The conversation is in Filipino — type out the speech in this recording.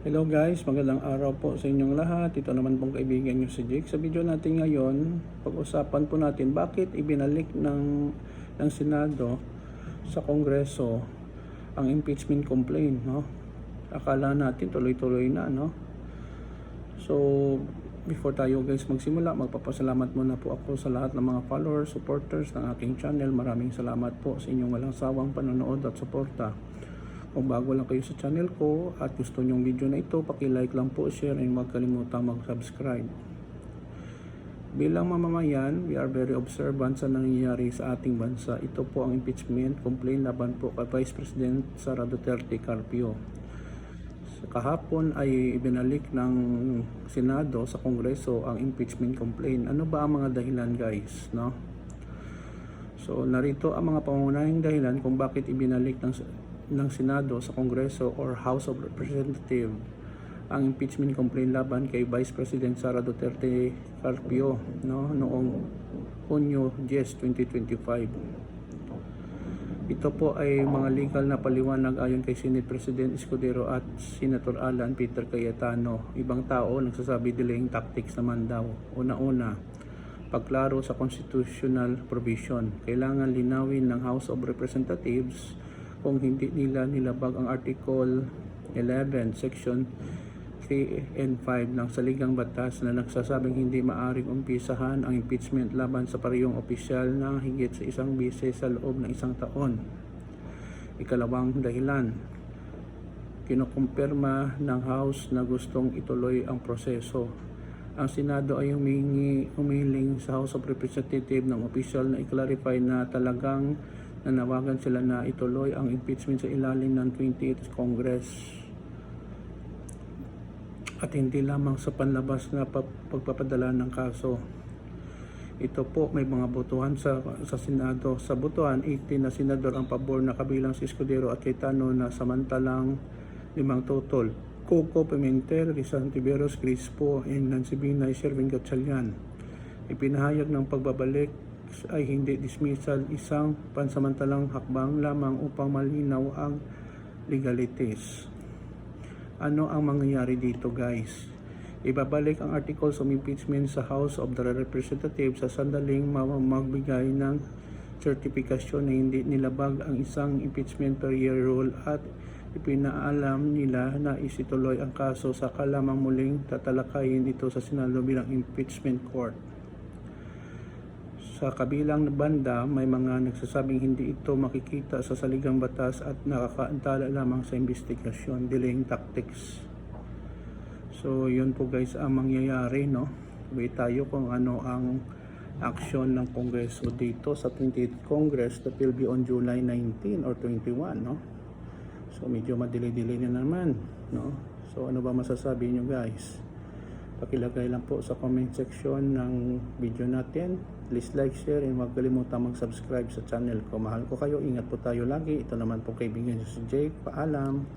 Hello guys, magandang araw po sa inyong lahat. Ito naman pong kaibigan nyo si Jake. Sa video natin ngayon, pag-usapan po natin bakit ibinalik ng, ng Senado sa Kongreso ang impeachment complaint. No? Akala natin tuloy-tuloy na. No? So, before tayo guys magsimula, magpapasalamat muna po ako sa lahat ng mga followers, supporters ng aking channel. Maraming salamat po sa inyong walang sawang panonood at suporta. Kung bago lang kayo sa channel ko at gusto nyong video na ito, paki-like lang po, share, and huwag kalimutang mag-subscribe. Bilang mamamayan, we are very observant sa nangyayari sa ating bansa. Ito po ang impeachment complaint laban po kay Vice President Sara Duterte Carpio. Sa kahapon ay ibinalik ng Senado sa Kongreso ang impeachment complaint. Ano ba ang mga dahilan guys? No? So narito ang mga pangunahing dahilan kung bakit ibinalik ng, ng Senado sa Kongreso or House of Representatives ang impeachment complaint laban kay Vice President Sara Duterte Carpio no, noong Hunyo 10, 2025. Ito po ay mga legal na paliwanag ayon kay Senate President Escudero at Senator Alan Peter Cayetano. Ibang tao nagsasabi delaying tactics naman daw. Una-una, pagklaro sa constitutional provision. Kailangan linawin ng House of Representatives kung hindi nila nilabag ang Article 11, Section 3 and 5 ng saligang batas na nagsasabing hindi maaring umpisahan ang impeachment laban sa parehong opisyal na higit sa isang bise sa loob ng isang taon. Ikalawang dahilan, kinukumpirma ng House na gustong ituloy ang proseso. Ang Senado ay humingi, humiling sa House of Representatives ng opisyal na i-clarify na talagang nanawagan sila na ituloy ang impeachment sa ilalim ng 28th Congress at hindi lamang sa panlabas na pa- pagpapadala ng kaso. Ito po may mga botohan sa, sa Senado. Sa botohan, 18 na senador ang pabor na kabilang si Escudero at Cayetano na samantalang limang totol. Coco Pimentel, Rizal Tiberos, Crispo, and Nancy Binay, Sherwin Gatchalian. Ipinahayag ng pagbabalik ay hindi dismissal isang pansamantalang hakbang lamang upang malinaw ang legalities. Ano ang mangyayari dito guys? Ibabalik ang articles of impeachment sa House of the Representatives sa sandaling ma- magbigay ng sertifikasyon na hindi nilabag ang isang impeachment per year rule at ipinaalam nila na isituloy ang kaso sa kalamang muling tatalakayin ito sa Senado bilang impeachment court. Sa kabilang banda, may mga nagsasabing hindi ito makikita sa saligang batas at nakakaantala lamang sa investigasyon, delaying tactics. So, yun po guys ang mangyayari, no? Wait tayo kung ano ang action ng Kongreso dito sa 28th Congress that will be on July 19 or 21, no? So, medyo madili-dili na naman, no? So, ano ba masasabi nyo guys? Pakilagay lang po sa comment section ng video natin. Please like, share, and huwag kalimutan mag-subscribe sa channel ko. Mahal ko kayo. Ingat po tayo lagi. Ito naman po kaibigan si Jake. Paalam.